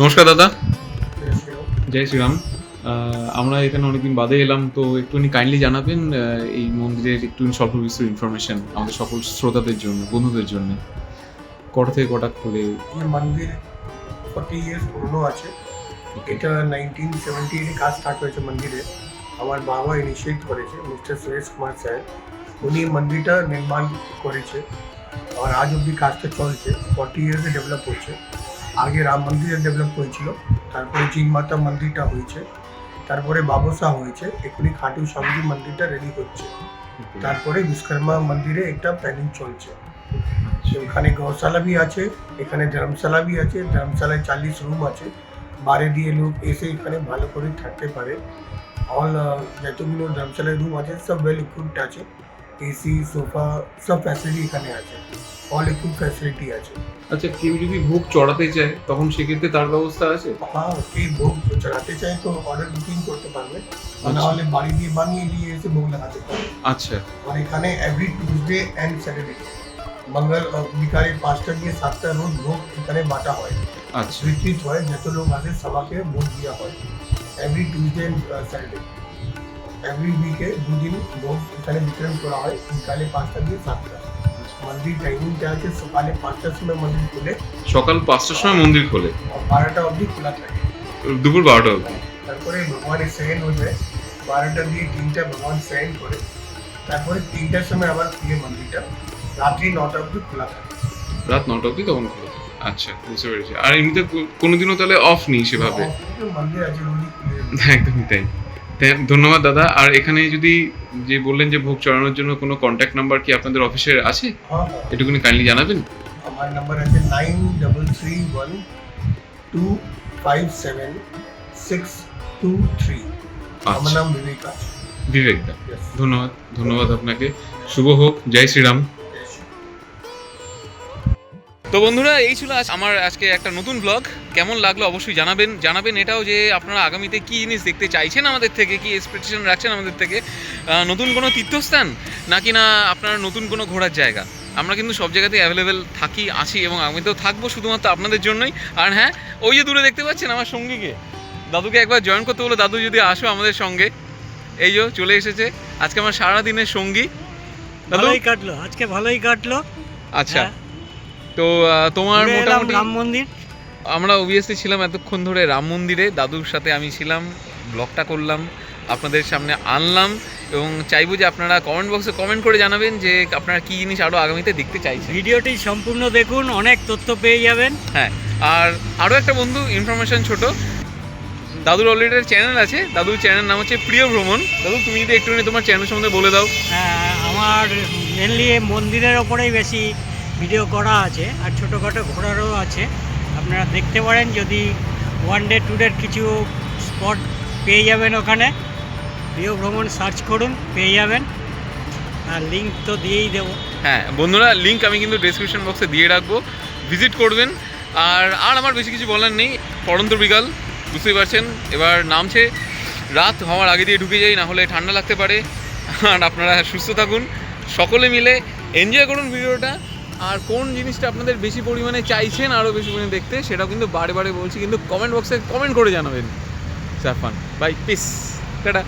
নমস্কার দাদা। জয় শ্রীরাম। আমরা এখানে অনেকদিন বাদে এলাম তো একটুখানি কাইন্ডলি জানাবেন এই মন্দিরের একটু স্বল্প বিস্তর ইনফরমেশন আমাদের সকল শ্রোতাদের জন্য বন্ধুদের জন্য। কটা থেকে কটা খুলে মন্দির ফর্টি ইয়ার্স পুরনো আছে। এটা নাইনটিন সেভেন্টি এইটে কাজ স্টার্ট হয়েছে মন্দিরে। আমার বাবা ইনিশিয়েট করেছে মিস্টার সুরেশ কুমার স্যার উনি মন্দিরটা নির্মাণ করেছে। আর আজ অব্দি কাজটা চলছে ফর্টি ইয়ার্সে ডেভেলপ হচ্ছে। আগে রাম মন্দিরে ডেভেলপ হয়েছিল তারপরে জিন মাতা মন্দিরটা হয়েছে তারপরে বাবসা হয়েছে এখনই খাটু স্বামীজি মন্দিরটা রেডি হচ্ছে। তারপরে বিশ্বকর্মা মন্দিরে একটা প্ল্যানিং চলছে। ওখানে গৌশালা भी আছে এখানে ধর্মশালা भी আছে ধর্মশালায় চাল্লিশ রুম আছে। বাইরে দিয়ে লোক এসে এখানে ভালো করে থাকতে পারে। অল যতগুলো ধর্মশালায় রুম আছে সব ওয়েল ইকুইপড আছে। এসি সোফা সব ফ্যাসিলিটি এখানে আছে। অল ইকুইপ ফ্যাসিলিটি আছে। আচ্ছা কেউ যদি ভোগ চড়াতে চায় তখন সেক্ষেত্রে তার ব্যবস্থা আছে? হ্যাঁ এই ভোগ চড়াতে চাই তো অর্ডার বুকিং করতে পারবে। আচ্ছা। নাহলে বাড়ি দিয়ে বানিয়ে দিয়ে এসে ভোগ লাগাতে পারবে। আচ্ছা। আর এখানে এভরি টিউসডে অ্যান্ড স্যাটারডে মঙ্গল বিকালে পাঁচটা দিয়ে সাতটা রোজ ভোগ এখানে বাটা হয়। আচ্ছা। বিতরিত হয় যত লোক আসে সবাকে ভোট দেওয়া হয়। Every Tuesday and Saturday every উইকে দুদিন ভোগ এখানে বিতরণ করা হয়। বিকালে পাঁচটা দিয়ে সাতটা। মন্দির টাইমিংটা আছে সকালে পাঁচটার সময় মন্দির খুলে। সকাল পাঁচটার সময় মন্দির খোলে। বারোটা অবধি খোলা থাকে। দুপুর বারোটা অবধি। তারপরে ভগবানের সেকেন্ড হয়ে যায় বারোটা দিয়ে তিনটা ভগবান সেকেন্ড করে তারপরে তিনটার সময় আবার খুলে মন্দিরটা। রাত্রি নটা অবধি খোলা থাকে। রাত নটা অবধি তখন খোলে থাকে। আচ্ছা বুঝতে পেরেছি। আর এমনিতে কোনোদিনও তাহলে অফ নেই সেভাবে? মন্দির আছে একদমই তাই। ধন্যবাদ দাদা। আর এখানে যদি যে বললেন যে ভোগ চড়ানোর জন্য কোনো কন্ট্যাক্ট নাম্বার কি আপনাদের অফিসের আছে? হ্যাঁ হ্যাঁ। এটুকুনি কাইন্ডলি জানাবেন? আমার নাম্বার আছে nine double three one two five seven six two three আমার আচ্ছা। নাম বিবেক বিবেক দা। ধন্যবাদ। ধন্যবাদ আপনাকে। শুভ হোক। জয় শ্রীরাম. তো বন্ধুরা এই ছিল আজ আমার আজকে একটা নতুন ব্লগ কেমন লাগল অবশ্যই জানাবেন। জানাবেন এটাও যে আপনারা আগামীতে কি জিনিস দেখতে চাইছেন আমাদের থেকে কি এক্সপেকটেশন রাখছেন আমাদের থেকে। নতুন কোনো তীর্থস্থান নাকি না আপনার নতুন কোনো ঘোরার জায়গা? আমরা কিন্তু সব জায়গাতেই অ্যাভেলেবেল থাকি আছি এবং আগামীতেও থাকব শুধুমাত্র আপনাদের জন্যই। আর হ্যাঁ ওই যে দূরে দেখতে পাচ্ছেন আমার সঙ্গীকে। দাদুকে একবার জয়েন করতে বলো। দাদু যদি আসো আমাদের সঙ্গে। এই যে চলে এসেছে। আজকে আমার সারাদিনের সঙ্গী। ভালোই কাটলো। আজকে ভালোই কাটলো। আচ্ছা। হ্যাঁ, তো তোমার মোটামুটি রাম মন্দির। আমরা অবভিয়াসলি ছিলাম এতক্ষণ ধরে রাম মন্দিরে দাদুর সাথে আমি ছিলাম ব্লগটা করলাম আপনাদের সামনে আনলাম এবং চাইব যে আপনারা কমেন্ট বক্সে কমেন্ট করে জানাবেন যে আপনারা কি জিনিস আরও আগামীতে দেখতে চাইছেন। ভিডিওটি সম্পূর্ণ দেখুন অনেক তথ্য পেয়ে যাবেন। হ্যাঁ আর আরও একটা বন্ধু ইনফরমেশন ছোট। দাদুর অলরেডি চ্যানেল আছে দাদুর চ্যানেল নাম হচ্ছে প্রিয় ভ্রমণ। দাদু তুমি যদি একটুখানি তোমার চ্যানেল সম্বন্ধে বলে দাও। হ্যাঁ, আমার মেনলি মন্দিরের ওপরেই বেশি ভিডিও করা আছে আর ছোটোখাটো ঘোরারও আছে। আপনারা দেখতে পারেন যদি ওয়ান ডে টু ডের কিছু স্পট পেয়ে যাবেন ওখানে। প্রিয় ভ্রমণ সার্চ করুন, পেয়ে যাবেন। আর লিঙ্ক তো দিয়েই দেবো। হ্যাঁ বন্ধুরা লিঙ্ক আমি কিন্তু ডেসক্রিপশন বক্সে দিয়ে রাখব। ভিজিট করবেন। আর আর আমার বেশি কিছু বলার নেই। পড়ন্ত বিকাল, বুঝতেই পারছেন। এবার নামছে। রাত হওয়ার আগে দিয়ে ঢুকে যাই না হলে ঠান্ডা লাগতে পারে। আর আপনারা সুস্থ থাকুন। সকলে মিলে এনজয় করুন ভিডিওটা আর কোন জিনিসটা আপনাদের বেশি পরিমাণে চাইছেন আরও বেশি পরিমাণে দেখতে, সেটাও কিন্তু বারে বারে বলছি, কিন্তু কমেন্ট বক্সে কমেন্ট করে জানাবেন, সাফান। By piece tata.